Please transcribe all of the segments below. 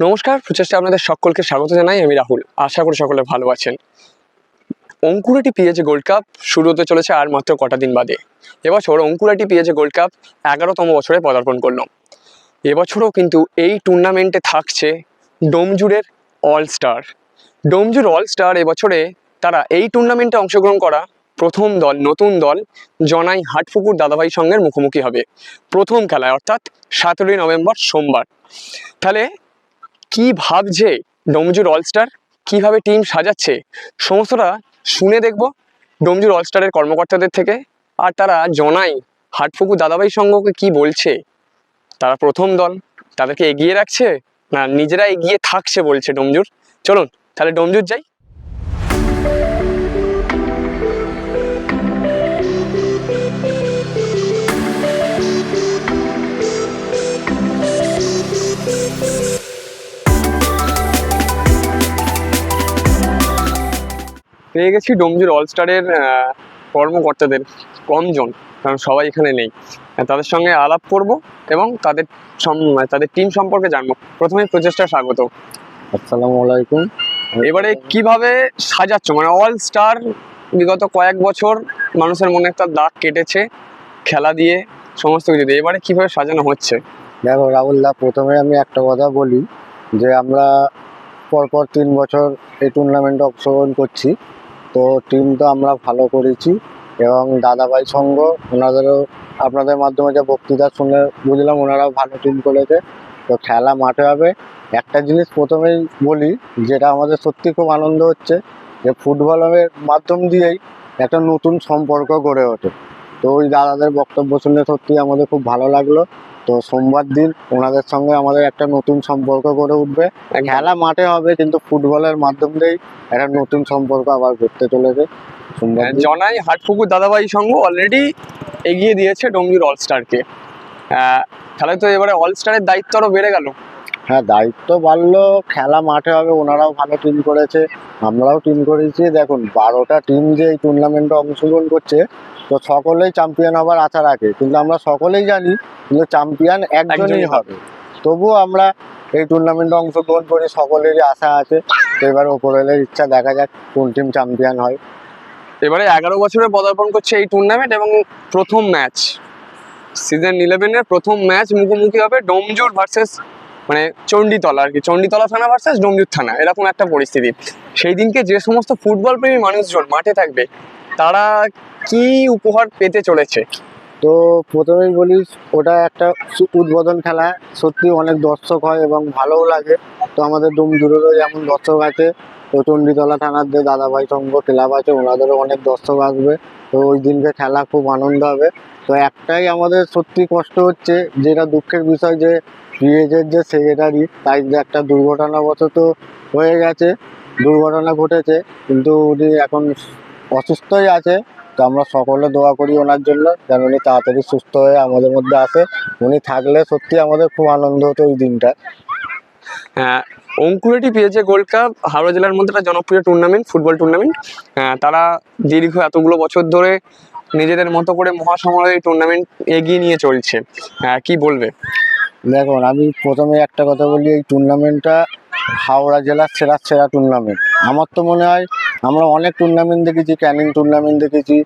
নমস্কার, প্রচেষ্টা আপনাদের সকলকে স্বাগত জানাই, আমি রাহুল। আশা করি সকলে ভালো আছেন। অঙ্কুরাটি পিএইচ গোল্ড কাপ শুরু হতে চলেছে আর মাত্র কটা দিন বাদে। এবছর অঙ্কুরাটি পিএইচ গোল্ড কাপ এগারোতম বছরে পদার্পণ করল। এবছরও কিন্তু এই টুর্নামেন্টে থাকছে ডোমজুরের all star Domjur all star এবছরে তারা এই টুর্নামেন্টে অংশগ্রহণ করা প্রথম দল, নতুন দল জনাই হাটপুকুর দাদাভাই সঙ্গের মুখোমুখি হবে প্রথম খেলায়, অর্থাৎ সতেরোই নভেম্বর সোমবার। তাহলে কি ভাবছে ডোমজুর অলস্টার কীভাবে টিম সাজাচ্ছে? সমস্তটা শুনে দেখব ডোমজুর অলস্টারের কর্মকর্তাদের থেকে। আর তারা জনাই হাটফুকু দাদাভাই সঙ্গকে কি বলছে? তারা প্রথম দল। তাদেরকে এগিয়ে রাখছে? না, নিজেরা এগিয়ে থাকছে বলছে ডোমজুর? চলুন, তাহলে ডোমজুর যাই। পেয়ে গেছি ডোমজুর অলস্টারের কর্মকর্তাদের কমজন কারণ সবাই এখানে নেই। তাদের সঙ্গে আলাপ করব এবং তাদের সম- তাদের টিম সম্পর্কে জানব। প্রথমে প্রচেষ্টা স্বাগত। আসসালামু আলাইকুম। এবারে কীভাবে সাজাচ্ছ? মানে অল স্টার বিগত কয়েক বছর মানুষের মনে একটা দাগ কেটেছে খেলা দিয়ে সমস্ত কিছু দিয়ে। এবারে কীভাবে সাজানো হচ্ছে? দেখো রাহুলদা প্রথমে আমি একটা কথা বলি যে আমরা পরপর তিন বছর এই টুর্নামেন্টে অংশগ্রহণ করছি। তো টিম তো আমরা ভালো করেছি এবং দাদাভাই সঙ্গ ওনাদেরও আপনাদের মাধ্যমে যে বক্তৃতা শুনে বুঝলাম ওনারাও ভালো টিম করেছে। তো খেলা মাঠে হবে। একটা জিনিস প্রথমেই বলি, যেটা আমাদের সত্যি খুব আনন্দ হচ্ছে, যে ফুটবলের মাধ্যম দিয়েই একটা নতুন সম্পর্ক গড়ে ওঠে। তো ওই দাদাদের বক্তব্য শুনে সত্যি আমাদের খুব ভালো লাগল। তো সোমবার দিন ওনাদের সঙ্গে আমাদের একটা নতুন সম্পর্ক গড়ে উঠবে। খেলা মাঠে হবে কিন্তু ফুটবলের মাধ্যম দিয়েই একটা নতুন সম্পর্ক আবার ঘুরতে চলেছে। সোমবার জনাই হাটপুকুর দাদাভাই সঙ্গ অলরেডি এগিয়ে দিয়েছে ডোমজুর অলস্টারকে তাহলে তো এবারে অলস্টারের দায়িত্ব আরও বেড়ে গেল। হ্যাঁ দায়িত্ব বাড়লো খেলা মাঠে হবে ওনারাও ভালো টিম করেছে আমরাও টিম করেছি। দেখুন বারোটা টিম যে এই টুর্নামেন্টে অংশগ্রহণ করছে তো সকলেই চ্যাম্পিয়ন হবার আশা রাখে। কিন্তু আমরা সকলেই জানি কিন্তু চ্যাম্পিয়ন একজনই হবে। তবুও আমরা এই টুর্নামেন্টে অংশগ্রহণ করি সকলেরই আশা আছে। তো এবার ওপরের ইচ্ছা দেখা যাক কোন টিম চ্যাম্পিয়ন হয়। এবারে এগারো বছরে পদার্পণ করছে এই টুর্নামেন্ট এবং প্রথম ম্যাচ সিজন ইলেভেনের প্রথম ম্যাচ মুখোমুখি হবে ডোমজুর ভার্সেস মানে চণ্ডীতলা আর কি। চণ্ডীতলা থানা ভার্সেস ডোমজুর থানা, এরকম একটা পরিস্থিতি। সেই দিনকে যে সমস্ত ফুটবল প্রেমী মানুষজন মাঠে থাকবে, তারা কি উপহার পেতে চলেছে? তো প্রথমেই বলি, ওটা একটা উদ্বোধন খেলা। সত্যি অনেক দর্শক হয় এবং ভালোও লাগে। তো আমাদের ডুমজুরেরও যেমন দর্শক আছে, তো চণ্ডীতলা থানার যে দাদাভাই সংঘ ক্লাব আছে, ওনাদেরও অনেক দর্শক আসবে। তো ওই দিনকে খেলা খুব আনন্দ হবে। তো একটাই আমাদের সত্যি কষ্ট হচ্ছে, যেটা দুঃখের বিষয় যে পিএজের যে সেক্রেটারি তাই একটা দুর্ঘটনাবশত হয়ে গেছে দুর্ঘটনা ঘটেছে কিন্তু উনি এখন অসুস্থই আছে তো আমরা সকলে দোয়া করি ওনার জন্য যেন উনি তাড়াতাড়ি সুস্থ হয়ে আমাদের মধ্যে আসে। উনি থাকলে সত্যি আমাদের খুব আনন্দ হতো ওই দিনটা। হ্যাঁ অঙ্কুরেটি পেয়েছে গোল্ড কাপ হাওড়া জেলার মধ্যে একটা জনপ্রিয় টুর্নামেন্ট ফুটবল টুর্নামেন্ট তারা দীর্ঘ এতগুলো বছর ধরে নিজেদের মতো করে মহাসমরে এই টুর্নামেন্ট এগিয়ে নিয়ে চলছে। হ্যাঁ, কি বলবে? দেখুন, আমি প্রথমে একটা কথা বলি, এই টুর্নামেন্টটা হাওড়া জেলার সেরা সেরা টুর্নামেন্ট আমার তো মনে হয়, আমরা অনেক টুর্নামেন্ট দেখেছি, ক্যানিং টুর্নামেন্ট দেখেছি,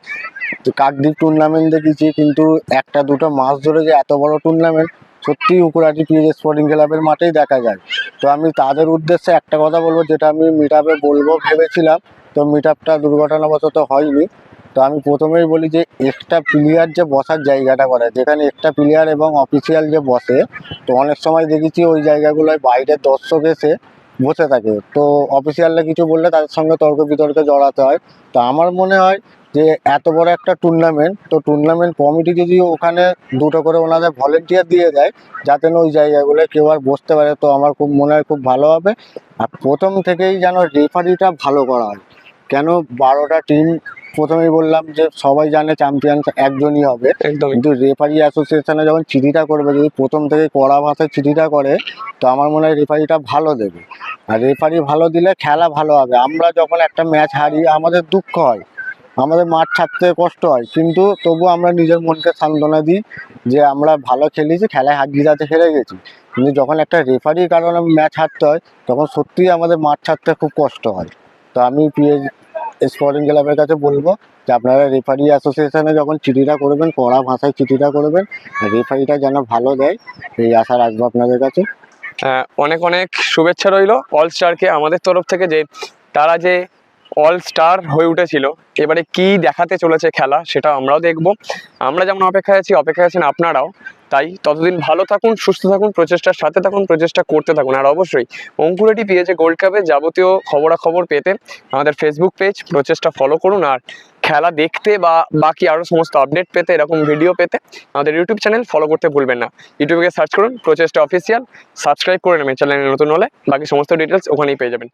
কাকদ্বীপ টুর্নামেন্ট দেখেছি, কিন্তু একটা দুটো মাস ধরে যে এত বড় টুর্নামেন্ট সত্যি উকুরাটি পিএস স্পোর্টিং ক্লাবের মাঠেই দেখা যায়। তো আমি তাদের উদ্দেশ্যে একটা কথা বলব, যেটা আমি মিট বলব, ভেবেছিলাম। তো মিট আপটা দুর্ঘটনাবশত হয়নি। তো আমি প্রথমেই বলি যে এক্সট্রা প্লেয়ার যে বসার জায়গাটা করে, যেখানে এক্সট্রা প্লেয়ার এবং অফিসিয়াল যে বসে, তো অনেক সময় দেখেছি ওই জায়গাগুলোয় বাইরের দর্শক এসে বসে থাকে। তো অফিসিয়ালরা কিছু বললে তাদের সঙ্গে তর্ক বিতর্কে জড়াতে হয়। তো আমার মনে হয় যে এত বড় একটা টুর্নামেন্ট তো টুর্নামেন্ট কমিটি যদি ওখানে দুটো করে ওনাদের ভলেন্টিয়ার দিয়ে দেয়, যাতে না ওই জায়গাগুলোয় কেউ আর বসতে পারে, তো আমার খুব মনে হয় খুব ভালো হবে। আর প্রথম থেকেই যেন রেফারিটা ভালো করা হয়। কেন বারোটা টিম প্রথমেই বললাম যে সবাই জানে চ্যাম্পিয়ন একজনই হবে। কিন্তু রেফারি অ্যাসোসিয়েশনে যখন চিঠিটা করবে যদি প্রথম থেকে কড়া ভাষায় চিঠিটা করে তো আমার মনে হয় রেফারিটা ভালো দেবে। আর রেফারি ভালো দিলে খেলা ভালো হবে। আমরা যখন একটা ম্যাচ হারি আমাদের দুঃখ হয় আমাদের মাঠ ছাড়তে কষ্ট হয় কিন্তু তবু আমরা নিজের মনকে সান্ত্বনা দিই যে আমরা ভালো খেলেছি খেলায় হাত জিতাতে হেরে গেছি। কিন্তু যখন একটা রেফারির কারণে ম্যাচ হারতে হয় তখন সত্যিই আমাদের মাঠ ছাড়তে খুব কষ্ট হয়। তো আমি পিএস স্পোর্টিং ক্লাবের কাছে বলব যে আপনারা রেফারি অ্যাসোসিয়েশনে যখন চিঠিটা করবেন কড়া ভাষায় চিঠিটা করবেন রেফারিটা যেন ভালো দেয় এই আশা রাখব আপনাদের কাছে। আহ, অনেক অনেক শুভেচ্ছা রইল অল স্টারকে আমাদের তরফ থেকে যে তারা যে অল স্টার হয়ে উঠেছিল এবারে কি দেখাতে চলেছে খেলা সেটা আমরাও দেখব। আমরা যেমন অপেক্ষায় আছি অপেক্ষায় আছেন আপনারাও। তাই ততদিন ভালো থাকুন, সুস্থ থাকুন, প্রচেষ্টার সাথে থাকুন, প্রচেষ্টা করতে থাকুন। আর অবশ্যই অঙ্কুরেটি পেয়েছে গোল্ড কাপে যাবতীয় খবরাখবর পেতে। আমাদের ফেসবুক পেজ প্রচেষ্টা ফলো করুন। আর খেলা দেখতে বা বাকি আরও সমস্ত আপডেট পেতে এরকম ভিডিও পেতে আমাদের ইউটিউব চ্যানেল ফলো করতে ভুলবেন না। ইউটিউবে সার্চ করুন, প্রচেষ্টা অফিসিয়াল সাবস্ক্রাইব করে নেবেন চ্যানেলে নতুন হলে। বাকি সমস্ত ডিটেলস ওখানেই পেয়ে যাবেন।